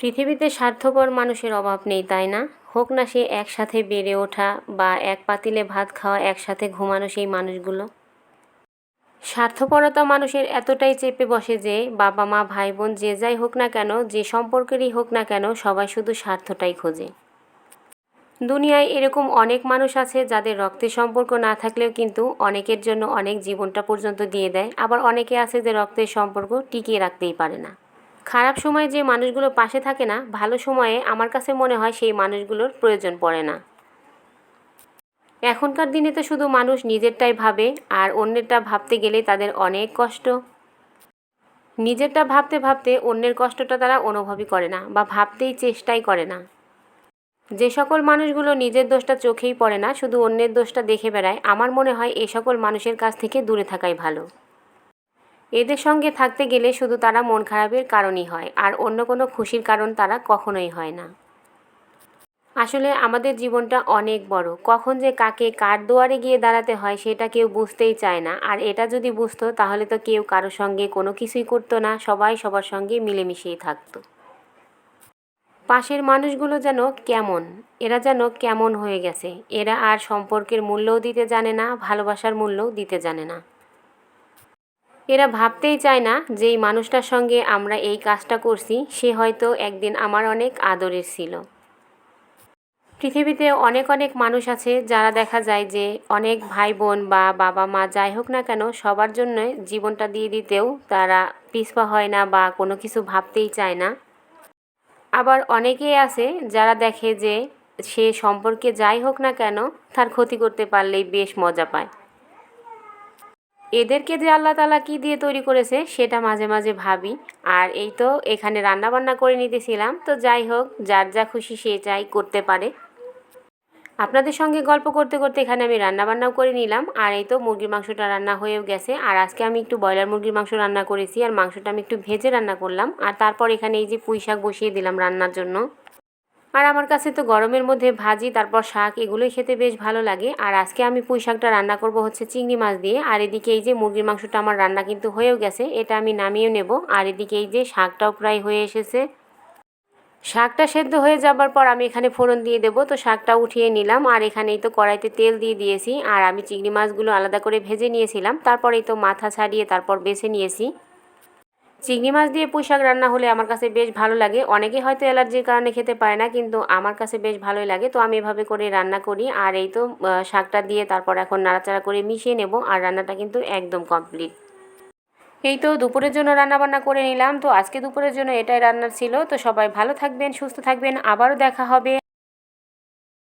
পৃথিবীতে স্বার্থপর মানুষের অভাব নেই, তাই না? হোক না সে একসাথে বেড়ে ওঠা বা এক পাতিলে ভাত খাওয়া, একসাথে ঘুমানো সেই মানুষগুলো। স্বার্থপরতা মানুষের এতটাই চেপে বসে যে বাবা, মা, ভাই, বোন যে যাই হোক না কেন, যে সম্পর্কেরই হোক না কেন, সবাই শুধু স্বার্থটাই খোঁজে। দুনিয়ায় এরকম অনেক মানুষ আছে যাদের রক্তের সম্পর্ক না থাকলেও কিন্তু অনেকের জন্য অনেক জীবনটা পর্যন্ত দিয়ে দেয়। আবার অনেকে আছে যে রক্তের সম্পর্ক টিকিয়ে রাখতেই পারে না। খারাপ সময়ে যে মানুষগুলো পাশে থাকে না, ভালো সময়ে আমার কাছে মনে হয় সেই মানুষগুলোর প্রয়োজন পড়ে না। এখনকার দিনে তো শুধু মানুষ নিজেরটাই ভাবে, আর অন্যেরটা ভাবতে গেলে তাদের অনেক কষ্ট। নিজেরটা ভাবতে ভাবতে অন্যের কষ্টটা তারা অনুভবই করে না, বা ভাবতেই চেষ্টাই করে না। যে সকল মানুষগুলো নিজের দোষটা চোখেই পড়ে না, শুধু অন্যের দোষটা দেখে বেড়ায়, আমার মনে হয় এ সকল মানুষের কাছ থেকে দূরে থাকাই ভালো। এদের সঙ্গে থাকতে গেলে শুধু তারা মন খারাপের কারণই হয়, আর অন্য কোনো খুশির কারণ তারা কখনোই হয় না। আসলে আমাদের জীবনটা অনেক বড়। কখন যে কাকে কার দুয়ারে গিয়ে দাঁড়াতে হয় সেটা কেউ বুঝতেই চায় না, আর এটা যদি বুঝতো তাহলে তো কেউ কারোর সঙ্গে কোনো কিছুই করতো না, সবাই সবার সঙ্গে মিলেমিশেই থাকতো। পাশের মানুষগুলো যেন কেমন, এরা যেন কেমন হয়ে গেছে। এরা আর সম্পর্কের মূল্যও দিতে জানে না, ভালোবাসার মূল্যও দিতে জানে না। এরা ভাবতেই চায় না যে এই মানুষটার সঙ্গে আমরা এই কাজটা করছি, সে হয়তো একদিন আমার অনেক আদরের ছিল। পৃথিবীতে অনেক অনেক মানুষ আছে যারা দেখা যায় যে অনেক ভাই বোন বা বাবা মা যাই হোক না কেন সবার জন্য জীবনটা দিয়ে দিতেও তারা পিছপা হয় না বা কোনো কিছু ভাবতেই চায় না। আবার অনেকেই আছে যারা দেখে যে সে সম্পর্কে যাই হোক না কেন তার ক্ষতি করতে পারলেই বেশ মজা পায়। এদেরকে যে আল্লাহ তালা কী দিয়ে তৈরি করেছে, সেটা মাঝে মাঝে ভাবি। আর এই তো এখানে রান্না বান্না করে নিতেছিলাম। তো যাই হোক, যার যা খুশি সে চাই করতে পারে। আপনাদের সঙ্গে গল্প করতে করতে এখানে আমি রান্না বান্নাও করে নিলাম। আর এই তো মুরগির মাংসটা রান্না হয়েও গেছে। আর আজকে আমি একটু ব্রয়লার মুরগির মাংস রান্না করেছি। আর মাংসটা আমি একটু ভেজে রান্না করলাম। আর তারপর এখানে এই যে পুঁই শাক বসিয়ে দিলাম রান্নার জন্য। আর আমার কাছে তো গরমের মধ্যে ভাজি, তারপর শাক এগুলোই খেতে বেশ ভালো লাগে। আর আজকে আমি পুঁই শাকটা রান্না করব হচ্ছে চিংড়ি মাছ দিয়ে। আর এদিকে এই যে মুরগির মাংসটা আমার রান্না কিন্তু হয়েও গেছে, এটা আমি নামিয়েও নেব। আর এদিকে এই যে শাকটাও প্রায় হয়ে এসেছে। শাকটা সেদ্ধ হয়ে যাবার পর আমি এখানে ফোড়ন দিয়ে দেবো, তো শাকটা উঠিয়ে নিলাম। আর এখানেই তো কড়াইতে তেল দিয়ে দিয়েছি। আর আমি চিংড়ি মাছগুলো আলাদা করে ভেজে নিয়েছিলাম। তারপরেই তো মাথা ছাড়িয়ে তারপর বেছে নিয়েছি। চিংড়ি মাছ দিয়ে পুঁই শাক রান্না হলে আমার কাছে বেশ ভালো লাগে। অনেকে হয়তো অ্যালার্জির কারণে খেতে পারে না, কিন্তু আমার কাছে বেশ ভালোই লাগে। তো আমি এভাবে করে রান্না করি আর এই তো শাকটা দিয়ে তারপর এখন নাড়াচাড়া করে মিশিয়ে নেব আর রান্নাটা কিন্তু একদম কমপ্লিট। এই তো দুপুরের জন্য রান্নাবান্না করে নিলাম। তো আজকে দুপুরের জন্য এটাই রান্নার ছিল। তো সবাই ভালো থাকবেন, সুস্থ থাকবেন। আবারও দেখা হবে।